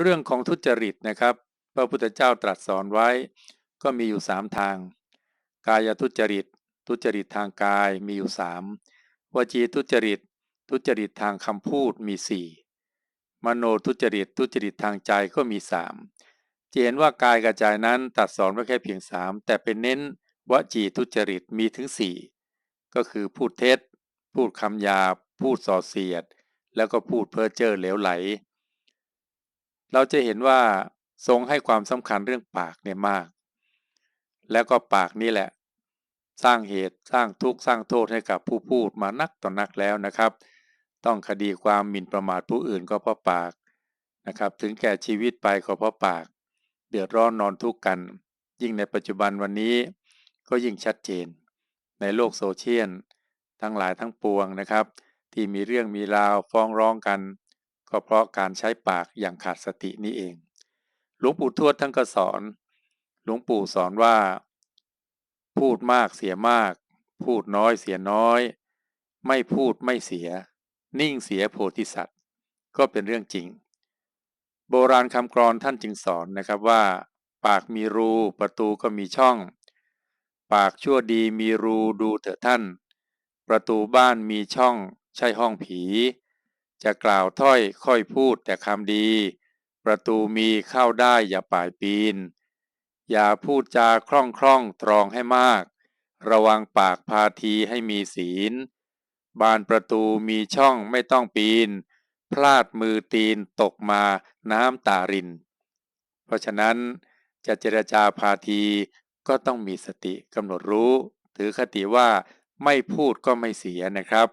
เรื่องของทุจริตนะครับ พระพุทธเจ้าตรัสสอนไว้ ก็มีอยู่สามทาง กายทุจริต ทุจริตทางกายมีอยู่สามวจีทุจริต ทุจริตทางคำพูดมีสี่มโนทุจริต ทุจริตทางใจก็มีสามจะเห็นว่ากายกระจายนั้นตัดสอนไว้แค่เพียงสามแต่เป็นเน้นวจีทุจริตมีถึงสี่ก็คือพูดเท็จ พูดคำหยาบ พูดส่อเสียด แล้วก็พูดเพ้อเจ้อเหลวไหล เราจะเห็นว่าทรงให้ความสำคัญเรื่องปากเนี่ยมาก แล้วก็ปากนี่แหละ สร้างเหตุสร้างทุกข์สร้างโทษให้กับผู้พูดมานักต่อนนักแล้วนะครับ ต้องคดีความหมิ่นประมาทผู้อื่นก็เพราะปากนะครับ ถึงแก่ชีวิตไปก็เพราะปาก เดือดร้อนนอนทุกข์กัน ยิ่งในปัจจุบันวันนี้ก็ยิ่งชัดเจน ในโลกโซเชียลทั้งหลายทั้งปวงนะครับ ที่มีเรื่องมีราวฟ้องร้องกัน ก็เพราะการใช้ปากอย่างขาดสตินี่เอง หลวงปู่ทวดท่านก็สอน หลวงปู่สอนว่า พูดมากเสียมาก พูดน้อยเสียน้อย ไม่พูดไม่เสีย นิ่งเสียโพธิสัตว์ ก็เป็นเรื่องจริง โบราณคำกรอนท่านจึงสอนนะครับว่า ปากมีรูประตูก็มีช่อง ปากชั่วดีมีรูดูเถอะท่าน ประตูบ้านมีช่อง ใช่ห้องผี จะกล่าวถ้อยค่อยพูดแต่คำดี ประตูมีเข้าได้อย่าป่ายปีน อย่าพูดจาคล่องคล่องตรองให้มาก ระวังปากพาทีให้มีศีล บานประตูมีช่องไม่ต้องปีน พลาดมือตีนตกมาน้ำตาริน เพราะฉะนั้นจะเจรจาพาทีก็ต้องมีสติกำหนดรู้ ถือคติว่าไม่พูดก็ไม่เสียนะครับ